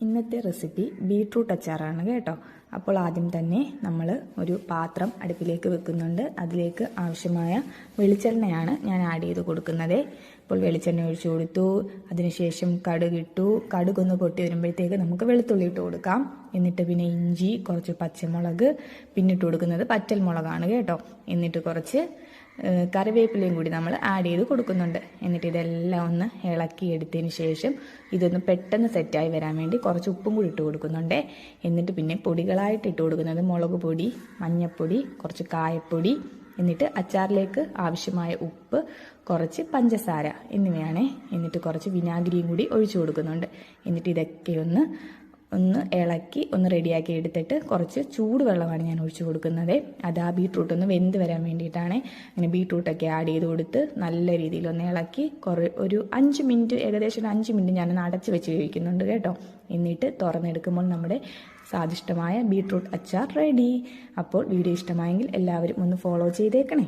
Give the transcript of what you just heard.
ഇന്നത്തെ recipe beetroot അച്ചാറാണ് കേട്ടോ. അപ്പോൾ ആദ്യം തന്നെ നമ്മൾ ഒരു പാത്രം അടുപ്പിലേക്ക് വെക്കുന്നുണ്ട്. അതിലേക്ക് ആവശ്യമായ വെളിച്ചെണ്ണയാണ് ഞാൻ ആഡ് ചെയ്ത് കൊടുക്കുന്നത്. അപ്പോൾ വെളിച്ചെണ്ണ ഒഴിച്ചു കൊടുത്തു. അതിനുശേഷം കടുക് ഇട്ടു. കടുക് ഒന്ന് പൊട്ടി വരുമ്പോഴത്തേക്ക് നമുക്ക് വെളുത്തുള്ളി ഇട്ട് കൊടുക്കാം. എന്നിട്ട് പിന്നെ ഇഞ്ചി കുറച്ച് പച്ചമുളക് പിന്നിട്ട് കൊടുക്കുന്നത് പച്ചൽ മുളകാണ് കേട്ടോ. എന്നിട്ട് കുറച്ച് കറിവേപ്പിലയും കൂടി നമ്മൾ ആഡ് ചെയ്ത് കൊടുക്കുന്നുണ്ട്. എന്നിട്ട് ഇതെല്ലാം ഒന്ന് ഇളക്കി എടുത്തതിന് ശേഷം ഇതൊന്ന് പെട്ടെന്ന് സെറ്റായി വരാൻ വേണ്ടി കുറച്ച് ഉപ്പും കൂടി ഇട്ട് കൊടുക്കുന്നുണ്ട്. എന്നിട്ട് പിന്നെ പൊടികളായിട്ട് ഇട്ട് കൊടുക്കുന്നത് മുളക് പൊടി മഞ്ഞൾപ്പൊടി കുറച്ച് കായപ്പൊടി എന്നിട്ട് അച്ചാറിലേക്ക് ആവശ്യമായ ഉപ്പ് കുറച്ച് പഞ്ചസാര എന്നിവയാണ്. എന്നിട്ട് കുറച്ച് വിനാഗിരിയും കൂടി ഒഴിച്ചു കൊടുക്കുന്നുണ്ട്. എന്നിട്ട് ഇതൊക്കെ ഒന്ന് ഒന്ന് ഇളക്കി ഒന്ന് റെഡിയാക്കി എടുത്തിട്ട് കുറച്ച് ചൂടുവെള്ളമാണ് ഞാൻ ഒഴിച്ചു കൊടുക്കുന്നത്. അത് ആ ബീട്രൂട്ട് ഒന്ന് വെന്ത് വരാൻ വേണ്ടിയിട്ടാണ്. അങ്ങനെ ബീട്രൂട്ടൊക്കെ ആഡ് ചെയ്ത് കൊടുത്ത് നല്ല രീതിയിൽ ഒന്ന് ഇളക്കി കുറേ ഒരു അഞ്ച് മിനിറ്റ് ഏകദേശം ഒരു അഞ്ച് മിനിറ്റ് ഞാനൊന്ന് അടച്ച് വെച്ച് കഴിക്കുന്നുണ്ട് കേട്ടോ. എന്നിട്ട് തുറന്നെടുക്കുമ്പോൾ നമ്മുടെ സ്വാദിഷ്ടമായ ബീട്രൂട്ട് അച്ചാർ റെഡി അപ്പോൾ വീഡിയോ ഇഷ്ടമായെങ്കിൽ എല്ലാവരും ഒന്ന് ഫോളോ ചെയ്തേക്കണേ.